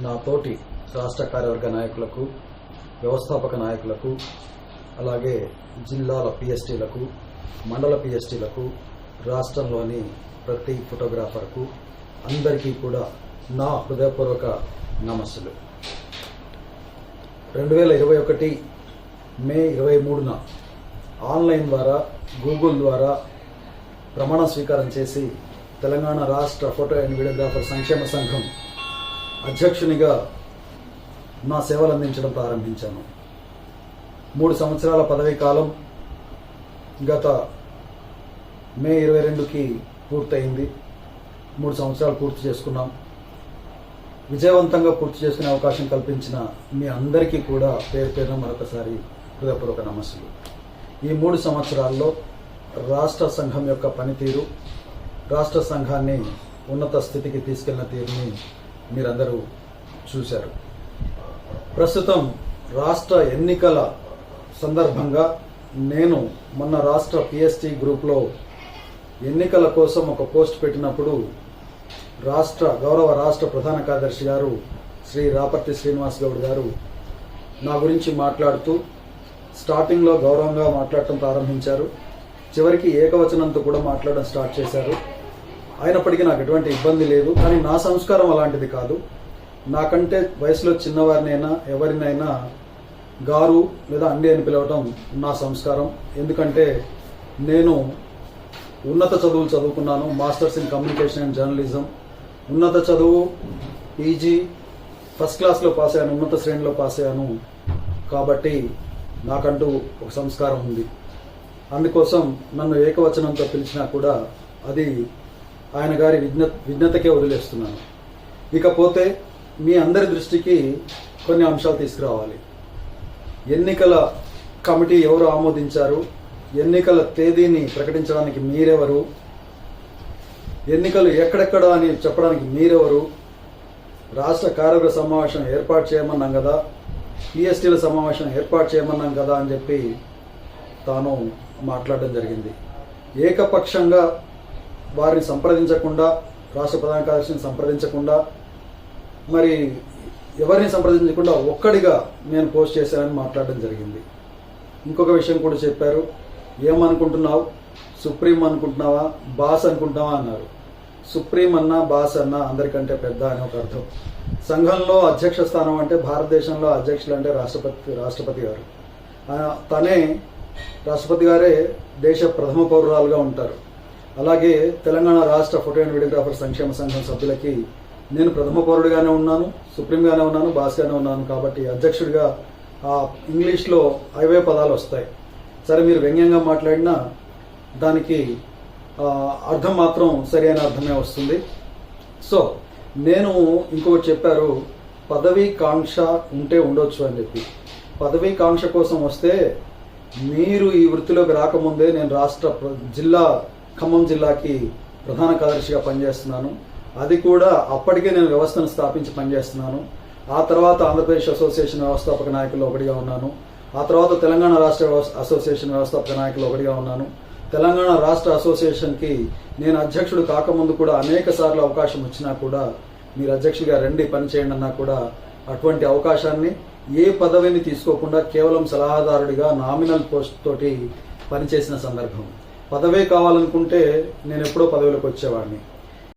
నా తోటి రాష్ట్ర కార్యవర్గ నాయకులకు వ్యవస్థాపక నాయకులకు అలాగే జిల్లాల పిఎస్టీలకు మండల పిఎస్టీలకు రాష్ట్రంలోని ప్రతి ఫోటోగ్రాఫర్కు అందరికీ కూడా నా హృదయపూర్వక నమస్సులు. రెండు వేల ఇరవై ఒకటి మే ఇరవై మూడున ఆన్లైన్ ద్వారా గూగుల్ ద్వారా ప్రమాణ స్వీకారం చేసి తెలంగాణ రాష్ట్ర ఫోటో అండ్ వీడియోగ్రాఫర్ సంక్షేమ సంఘం అధ్యక్షునిగా నా సేవలు అందించడం ప్రారంభించాను. మూడు సంవత్సరాల పదవీ కాలం గత మే ఇరవై రెండుకి పూర్తయింది. మూడు సంవత్సరాలు పూర్తి చేసుకున్నాం. విజయవంతంగా పూర్తి చేసుకునే అవకాశం కల్పించిన మీ అందరికీ కూడా పేరు పేరున మరొకసారి హృదయపూర్వక నమస్సులు. ఈ మూడు సంవత్సరాల్లో రాష్ట్ర సంఘం యొక్క పనితీరు రాష్ట్ర సంఘాన్ని ఉన్నత స్థితికి తీసుకెళ్ళిన తీరుని మీరందరూ చూశారు. ప్రస్తుతం రాష్ట్ర ఎన్నికల సందర్భంగా నేను మొన్న రాష్ట్ర పిఎస్టీ గ్రూప్లో ఎన్నికల కోసం ఒక పోస్ట్ పెట్టినప్పుడు రాష్ట్ర గౌరవ రాష్ట్ర ప్రధాన కార్యదర్శి గారు శ్రీ రాపర్తి శ్రీనివాస్ గౌడ్ గారు నా గురించి మాట్లాడుతూ స్టార్టింగ్లో గౌరవంగా మాట్లాడటం ప్రారంభించారు. చివరికి ఏకవచనంతో కూడా మాట్లాడడం స్టార్ట్ చేశారు. అయినప్పటికీ నాకు ఎటువంటి ఇబ్బంది లేదు. కానీ నా సంస్కారం అలాంటిది కాదు. నాకంటే వయసులో చిన్నవారినైనా ఎవరినైనా గారు లేదా అండి అని పిలవటం నా సంస్కారం. ఎందుకంటే నేను ఉన్నత చదువులు చదువుకున్నాను. Masters in communication and journalism. ఉన్నత చదువు పీజీ ఫస్ట్ క్లాస్లో పాస్ అయ్యాను. ఉన్నత శ్రేణిలో పాస్ అయ్యాను. కాబట్టి నాకంటూ ఒక సంస్కారం ఉంది. అందుకోసం నన్ను ఏకవచనంతో పిలిచినా కూడా అది ఆయన గారి విజ్ఞ విజ్ఞతకే వదిలేస్తున్నాను. ఇకపోతే మీ అందరి దృష్టికి కొన్ని అంశాలు తీసుకురావాలి. ఎన్నికల కమిటీ ఎవరు ఆమోదించారు? ఎన్నికల తేదీని ప్రకటించడానికి మీరెవరు? ఎన్నికలు ఎక్కడెక్కడ అని చెప్పడానికి మీరెవరు? రాష్ట్ర కార్యవర్గ సమావేశం ఏర్పాటు చేయమన్నాం కదా. పిఎస్టీల సమావేశం ఏర్పాటు చేయమన్నాం కదా అని చెప్పి తాను మాట్లాడడం జరిగింది. ఏకపక్షంగా వారిని సంప్రదించకుండా రాష్ట్ర ప్రధాన కార్యదర్శిని సంప్రదించకుండా మరి ఎవరిని సంప్రదించకుండా ఒక్కడిగా నేను పోస్ట్ చేశానని మాట్లాడడం జరిగింది. ఇంకొక విషయం కూడా చెప్పారు. ఏమనుకుంటున్నావు? సుప్రీం అనుకుంటున్నావా? బాస్ అనుకుంటున్నావా అన్నారు. సుప్రీం అన్నా బాస్ అన్నా అందరికంటే పెద్ద అని ఒక అర్థం. సంఘంలో అధ్యక్ష స్థానం అంటే భారతదేశంలో అధ్యక్షులు అంటే రాష్ట్రపతి రాష్ట్రపతి గారు. తనే రాష్ట్రపతి గారే దేశ ప్రథమ పౌరురాలుగా ఉంటారు. అలాగే తెలంగాణ రాష్ట్ర ఫోటో అండ్ వీడియోగ్రాఫర్ సంక్షేమ సంఘం సభ్యులకి నేను ప్రథమ పౌరుడిగానే ఉన్నాను సుప్రీంగానే ఉన్నాను బాస్గానే ఉన్నాను కాబట్టి అధ్యక్షుడిగా ఆ ఇంగ్లీష్లో అవే పదాలు వస్తాయి. సరే మీరు వ్యంగ్యంగా మాట్లాడినా దానికి అర్థం మాత్రం సరైన అర్థమే వస్తుంది. సో నేను ఇంకొకటి చెప్పారు పదవీ కాంక్ష ఉంటే ఉండొచ్చు అని చెప్పి. పదవీ కాంక్ష కోసం వస్తే మీరు ఈ వృత్తిలోకి రాకముందే నేను రాష్ట్ర ప్ర- జిల్లా ఖమ్మం జిల్లాకి ప్రధాన కార్యదర్శిగా పనిచేస్తున్నాను. అది కూడా అప్పటికే నేను వ్యవస్థను స్థాపించి పనిచేస్తున్నాను. ఆ తర్వాత ఆంధ్రప్రదేశ్ అసోసియేషన్ వ్యవస్థాపక నాయకుల్లో ఒకటిగా ఉన్నాను. ఆ తర్వాత తెలంగాణ రాష్ట్ర వ్యవస్థ- అసోసియేషన్ వ్యవస్థాపక నాయకులు ఒకటిగా ఉన్నాను. తెలంగాణ రాష్ట్ర అసోసియేషన్కి నేను అధ్యక్షుడు కాకముందు కూడా అనేక సార్లు అవకాశం వచ్చినా కూడా మీరు అధ్యక్షుడిగా రండి పనిచేయండి అన్నా కూడా అటువంటి అవకాశాన్ని ఏ పదవిని తీసుకోకుండా కేవలం సలహాదారుడిగా నామినల్ పోస్ట్ తోటి పనిచేసిన సందర్భం. పదవే కావాలనుకుంటే నేను ఎప్పుడో పదవిలోకి వచ్చేవాడిని.